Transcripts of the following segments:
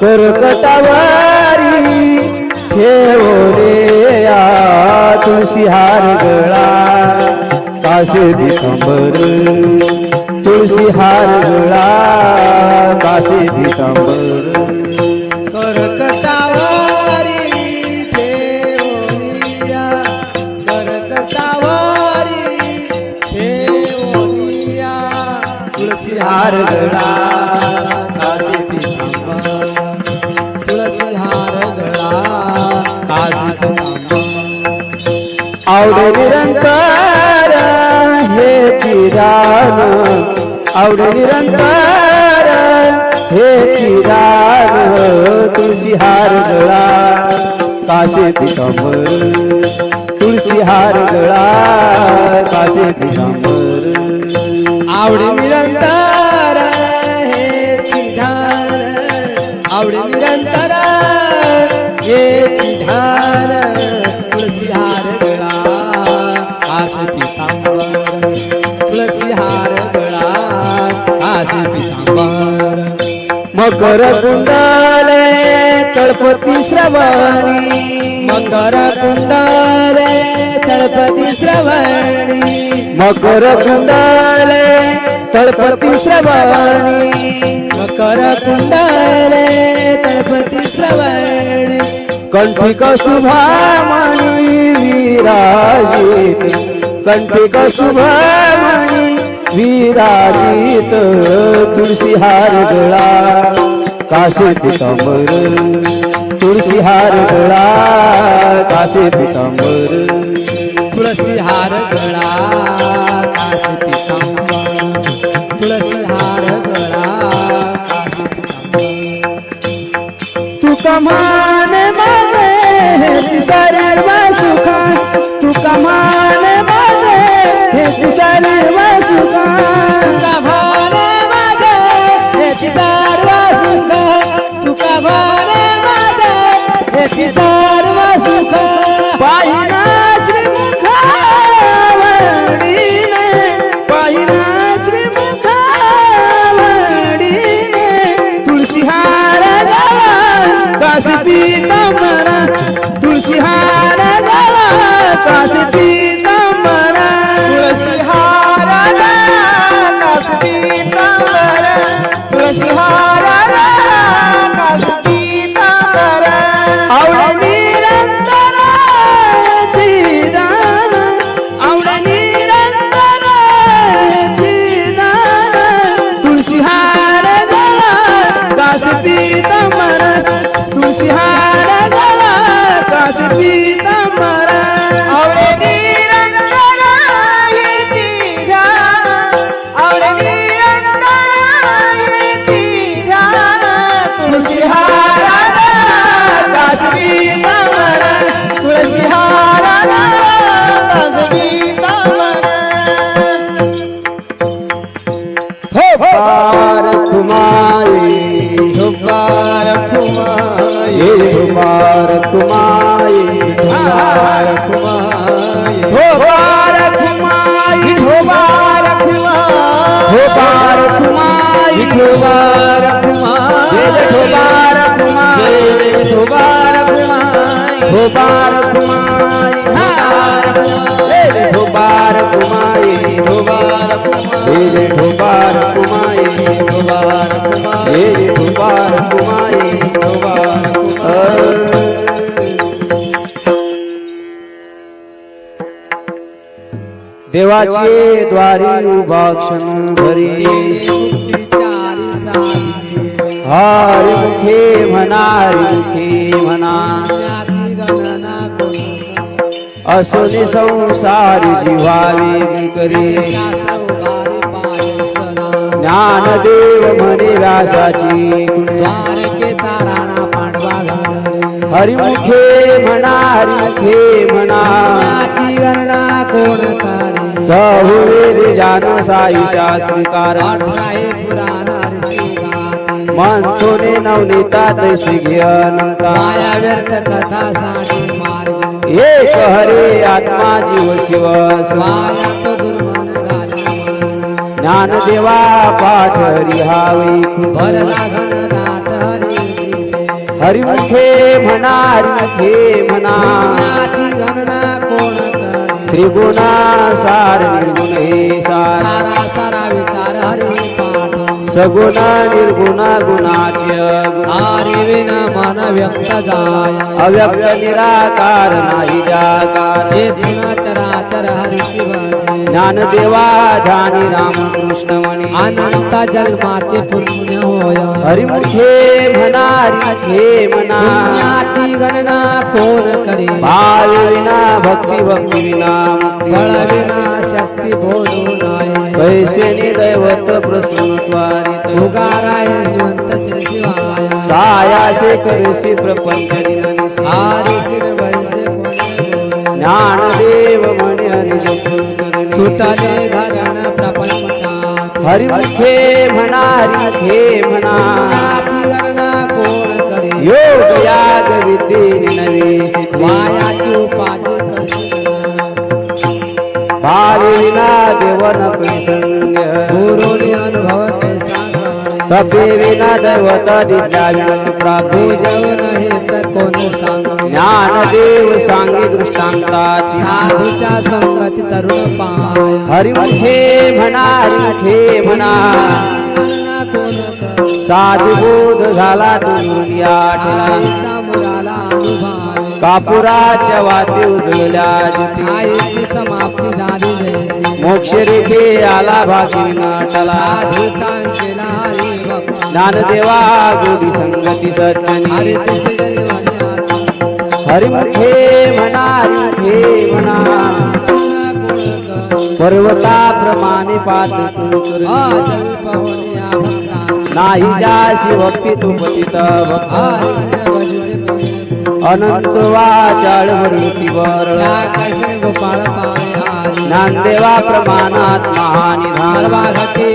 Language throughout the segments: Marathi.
करकटावारी ठेवले या तुळशी हार गळा. कासे दिसंबर तुळशी हार गळा. कासे दिसंबर करकटावारी करकटावारी तुळशी हार गळा. ध्यान आवड निरंतर हे चिरान तुळशी हार गळा काशे पितांबर तुळशी हार गळा काशे पितांबर आवडी निरंतर मकर कुंडले तळपती श्रवणी. मकर कुंडले तळपती श्रवणी. मकर कुंडले तळपती श्रवणी. मकर कुंडले तळपती श्रवणी. कंठिक शुभामणी विराजित. कंठिक शुभामणी विराजित तुळशी हार गळा. काशी पितांबर तुळशी हार गळा. काशी पितांबर तुळशी हार गळा. ढोबार कुमाई ढोबार कुमारी ढोबार कुमाई ढोबार ठोबार ढोबार कुमाई ढोबार देवाचे द्वारी उभा क्षण भरी. चारी मुखे म्हणारी मुखे म्हणा असोने संसार जिव्हावी करी शास्त्र पाय ज्ञानदेव म्हणे व्यासाची हरिमुखे म्हणा हरिमुखे म्हणा. कोण करे सहुवेद जान साई शास्त्रीकार अठराए नवनीता तैसी घे अनंता व्यर्थ कथा साठी एक हरे आत्मा जीव शिव ज्ञान देवा पाठ हरिहावे हरिमुखे म्हणा हरिमुखे म्हणा। त्रिगुणा सार निर्गुण हे सगुण निर्गुण गुणाचे गुण. हरी विन मन व्यक्त जाय. अव्यक्त निराकार नाही जाकार चेतन चराचर हरी शिवाजी ज्ञानदेवा ध्यानी रामकृष्ण म्हणे अनंत जन्माचे पुण्य होय. हरिमुखे म्हणा हरिमुखे म्हणा पुण्याची गणना कोण करी? भाव विना भक्ती भक्ती विना बळ विना शक्ती बोलू नाही कैसे दैवत प्रसन्नत्वारित उगाराय जिवंत श्री शिवाय. सायासे करसी प्रपंच कोणी ज्ञानदेव म्हणे हरी. तुटले धरण प्रपंचात. हरिमुखे म्हणा हरिमुखे म्हणा कोण करी? योग याग विद्ये नवे वायाची भाविना देवन कृसंग गुरुनी अनुभव तपे विना दैवत तर कोणी सांग ज्ञान देव सांगे दृष्टांताची साधूच्या संगती तरुण पाय हरिमुखे म्हणा हरिमुखे म्हणा साधू बोध झाला दुनिया कापुराच्या वाती उजळल्या मोक्ष रेखे आला भागी नाचला ज्ञान देवा गुरु संगती सज्जनी. हरिमुखे म्हणा हरिखे म्हणा पर्वताप्रमाणे पाच नाही जासी भक्ती तू पतित अनंत वाचाळ वरती वर ज्ञानदेवा प्रमाणात महानिधान वाघाचे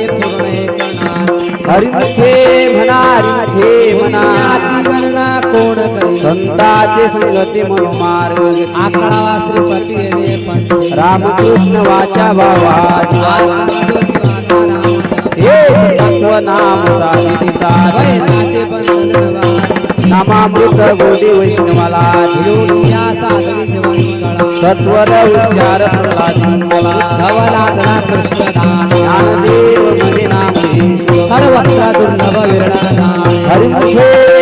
हरिखे म्हणा हरिखे म्हणा गणना कोण करी संताचे संगती मन मार्ग आकडा श्रीपती रामकृष्ण वाचा बाबा हे नाम साधी सारे नामामृत गोदे वैष्णवाला सत्वर विचार प्रल्हादमला कृष्णदा ज्ञानदेव मने हर वक्ता दुर्लभ विरणादा हरिमुखे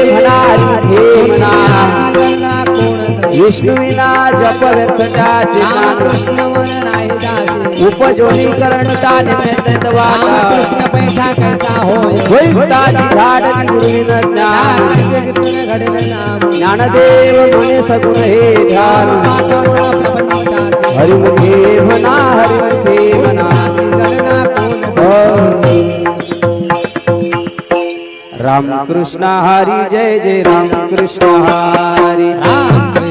विष्णुविना जप व्यर्थाचे उपजोनी निमित्त वाचा वैताची झाड गुरुविन ज्ञान. ज्ञानदेव म्हणे सगुण हे ध्यान. हरिमुखे म्हणा हरिमुखे म्हणा रामकृष्ण हरी जय जय रामकृष्ण हरी जय.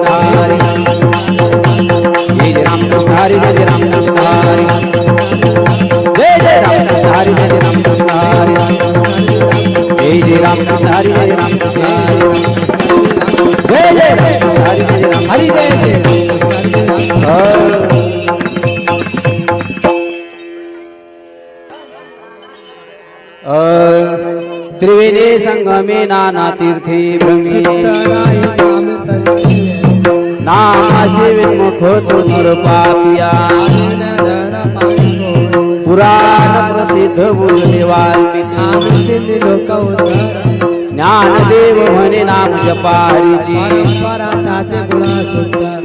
त्रिवेणी संगमे नाना तीर्थे भ्रमी नामाशी विन्मुख तो नर पुराण प्रसिद्ध बोलले वाल्मिकी ज्ञानदेव म्हणे नाम जपारीची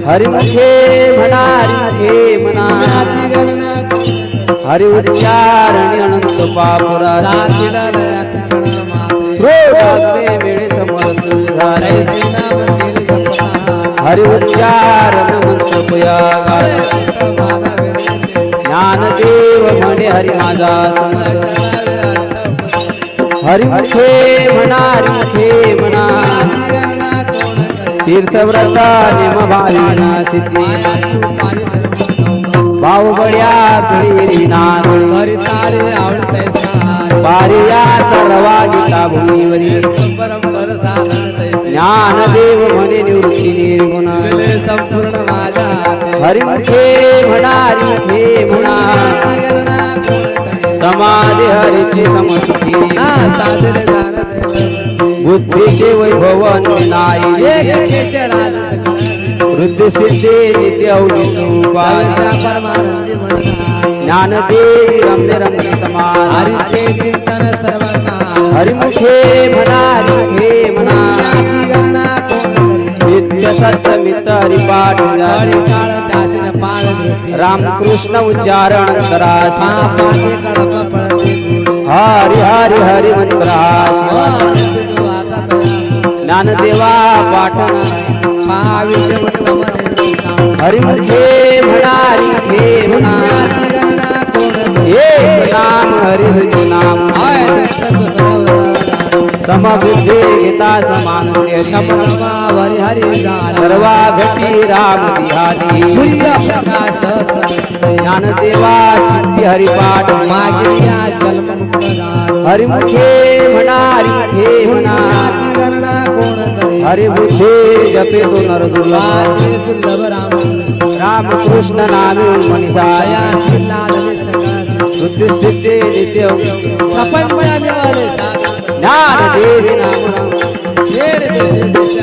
हरिमुखे म्हणा हरिमुखे म्हणा हरि उच्चार आणि अनंत हरि उच्चार ज्ञानदेव म्हणे हरि माझा हरि मुखे म्हणा मुखे म्हणा तीर्थव्रता निम भाविना सिद्धी बाहुबड्या गळी नाद हरी ताळे आवडते पारिया सर्वा गीता भूमीवरी परंपर तैसे ज्ञानदेव म्हणे निवृत्ती निर्गुण संपूर्ण हाती. हरिमुखे म्हणा हरिमुखे म्हणा? समाधी हरीची समस्ती. बुद्धीचे वैभव एक नाही. वृद्ध सिद्धे नित्य उपाय कविता परमानंदी म्हणून ज्ञानदेवी रम्य रम्य समान हरीचे चिंतन सर्व काळ. हरिमुखे म्हणा हरिमुखे म्हणा? नित्य सत्य हरिपाठ. रामकृष्ण उच्चारण कराशी. हरी हरी हरी मंत्राशी. ज्ञानदेवा उत्तम निर्माण. हरिमुखे म्हणा हरिमुखे म्हणा सर्व समबुद्धे गीता समान हरी शमनमावरी हरी झाला. सर्वा घटी राम विहारी सूर्य प्रकाश. ज्ञानदेवा चित्ती हरिपाठ झाला. हरिमुखे म्हणा हरिमुखे म्हणा? हरिमुखे जपे तो सुलभ रामकृष्ण. नामे मनीषाया. बुद्धी सिद्धे नित्य प्रपंचाने वाले सागर. राम. शेर देशे देशे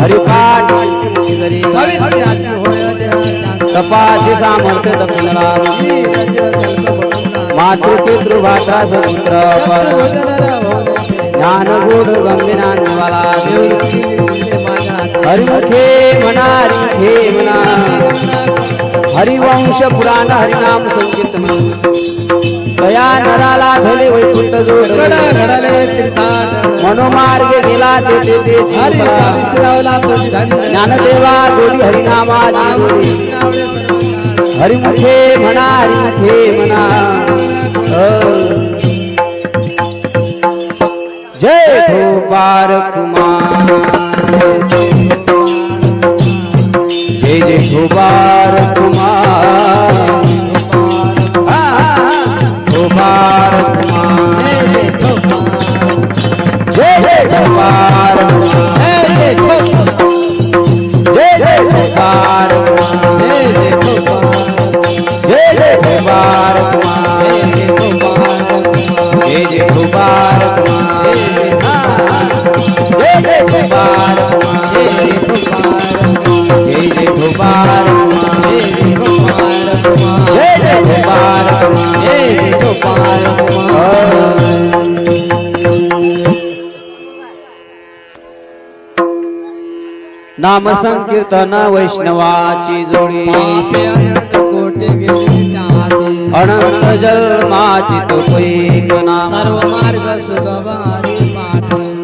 हरिपाठ होय सामर्थ्य मातृपितृ भात्रा स्वतंत्र पर ज्ञान हरिमुखे म्हणा हरिवंश पुराण हरिनाम संकीर्तन दया नराला धले वैकुंठ जोड घडले. मनोमार्ग गेला ते. ज्ञानदेवा गोडी हरिनामा. हरिमुखे म्हणा हरिमुखे म्हणा अ. जय गोपार कुमार जय जय गोपार कुमार गोपार कुमार जय जय जय जय गोपाल. गोपार नाम संकीर्तन वैष्णवाची जोडी. अनंत जन्माची तो सर्व मार्ग सुगम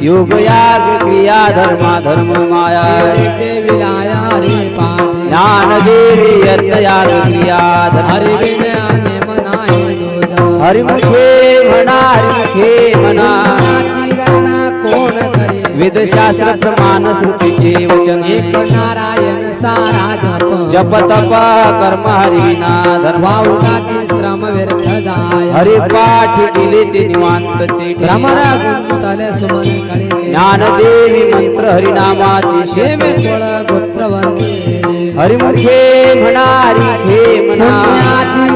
योग याग क्रिया धर्मा धर्म माया. ज्ञान देवी यज्ञ क्रिया हरि हरिमुखे म्हणा हरिमुखे म्हणा वेदशास्त्र प्रमाण श्रुतीचे वचन. एक नारायण सारा जप जप तप कर्म हरिना धर्म श्रम व्यर्थ जाय. हरिपाठ केले ते निवांतचे. भ्रमरा गुंतले सुमन कळे ज्ञानदेवी मंत्र हरिनामाची शेमे थोड गोत्र हरिमुखे म्हणा हरिमुखे म्हणा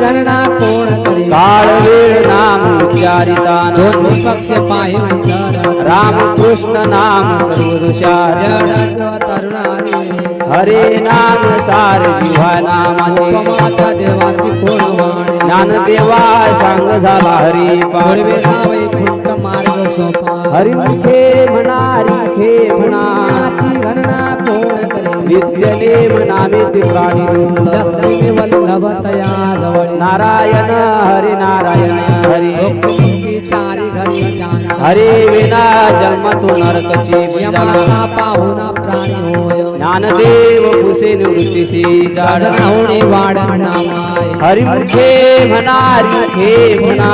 गणना कोण करे काळ वेळ नाम उच्चारितान. दोन पक्ष पायी राम कृष्ण नाम सर्वदुषार हरे नाम सार जिव्हा नामाचे देवाची कोण वाणी ज्ञानदेवा सांग झाला हरी पाडवे पार्वे जावे मार्ग सोपा खे म्हणा खे म्हणा गणना कोण करे विद्यने ते प्राणी लक्ष्मी वल्लभ तया जवळ नारायण हरी नारायण हरी। हरे विना जन्म तो नरकची. यमाचा पाहुणा प्राणी होय। ज्ञानदेव पुसे निवृत्तीसी जाड गाडन होणे वाढन नामाय। हरिमुखे म्हणा हरिमुखे म्हणा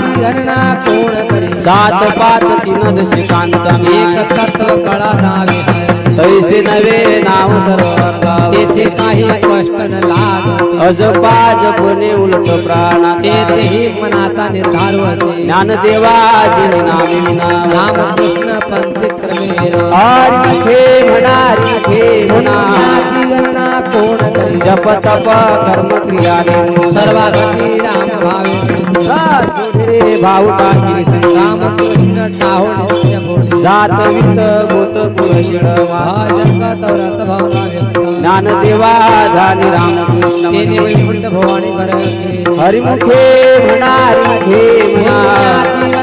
पुण्याची गणना कोण करे सात पाच तीन दशकांचा एक तत्व कळा हरी तैसे नवे नाव सर्व तेथे काही कष्ट न लागते. अजपा जपणे उलट प्राणा तेथेही मनाचा निर्धार वसे ज्ञानदेवाजी नामे विना. रामकृष्ण पंथी क्रमे हरी म्हणा म्हणा कोण करी जप तप कर्म क्रियाने सर्वागती राम। भावे भाऊ टाकी रामकृष्ण जात वित गोत व्रत ज्ञानदेवा झाली रामकृष्ण भवानी हरिमुखे म्हणा हरिमुखे म्हणा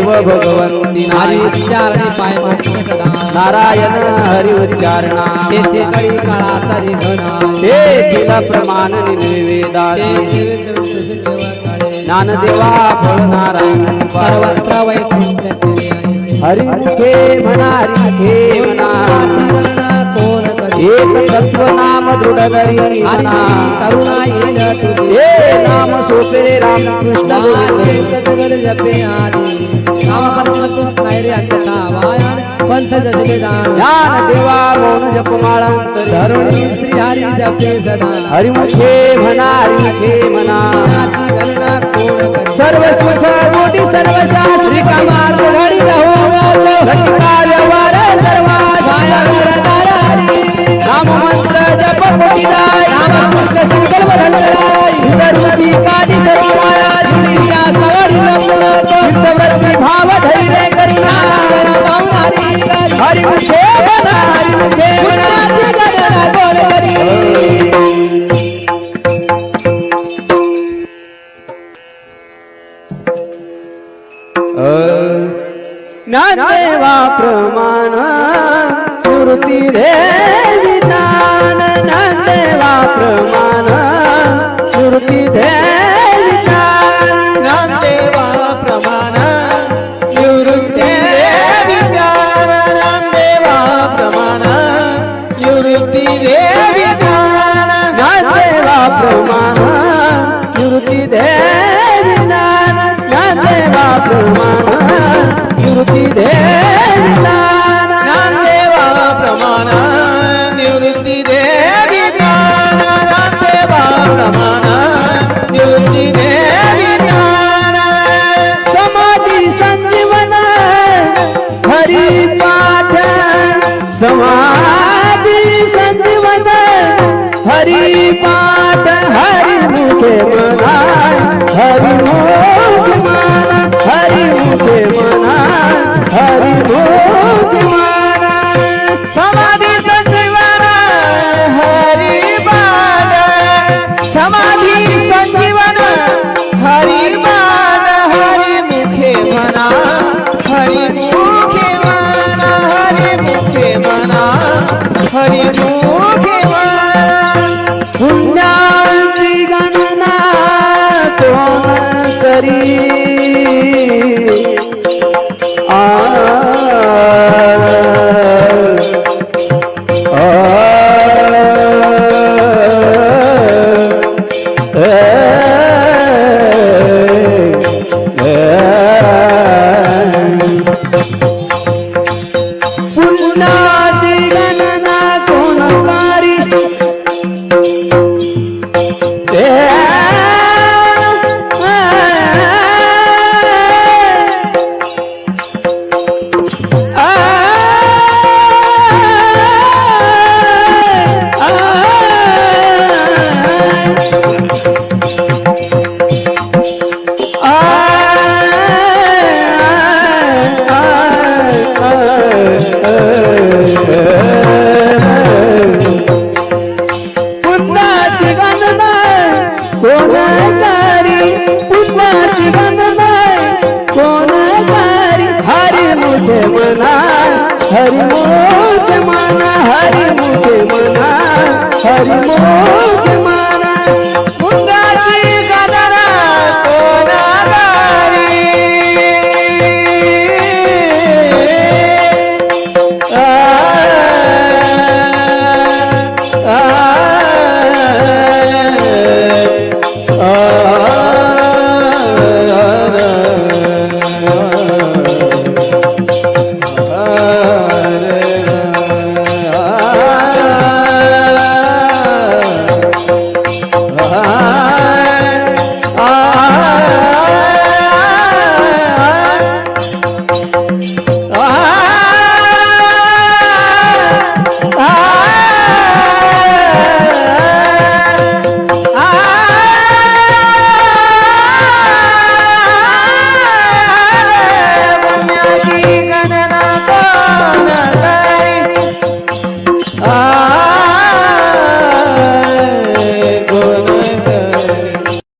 भगवंती हरी नारी. उच्चारणे पाय सदा. नारायण हरि उच्चारणा तेथे कळी काळा तरी घडा ते तिला प्रमाण ज्ञानदेवा फळ नारायण सर्वत्र वैकुंठ तेने आहे. हरिमुखे म्हणा करी एक तत्व नाम दृढ करी. हरी करुणा येईल तुझे. नाम सोपे रे रामकृष्ण माते गोविंद. सतगुर जपे आदी। नाम पंथ नाही रे अंतता वायान पंथ जसले दान। ज्ञान देवा मौन जपमाळांतरी धरुणी श्री हरी जपे सदा। म्हणा हरिमुखे म्हणा गणना कोण करी सर्व सुख मोठी सर्व शास्त्री रिकामार्ग घडी राहू घटिका व्यवहार सर्वा नाम मंत्र जप कोटीदाय भाव धैर्य करिना पावणारी हरिमुखे पुण्याची कोण करी पुण्याची गणना कोण करी हरी मुखे मना हरी मुखे मना हरी मुखे मना हरी मुखे मना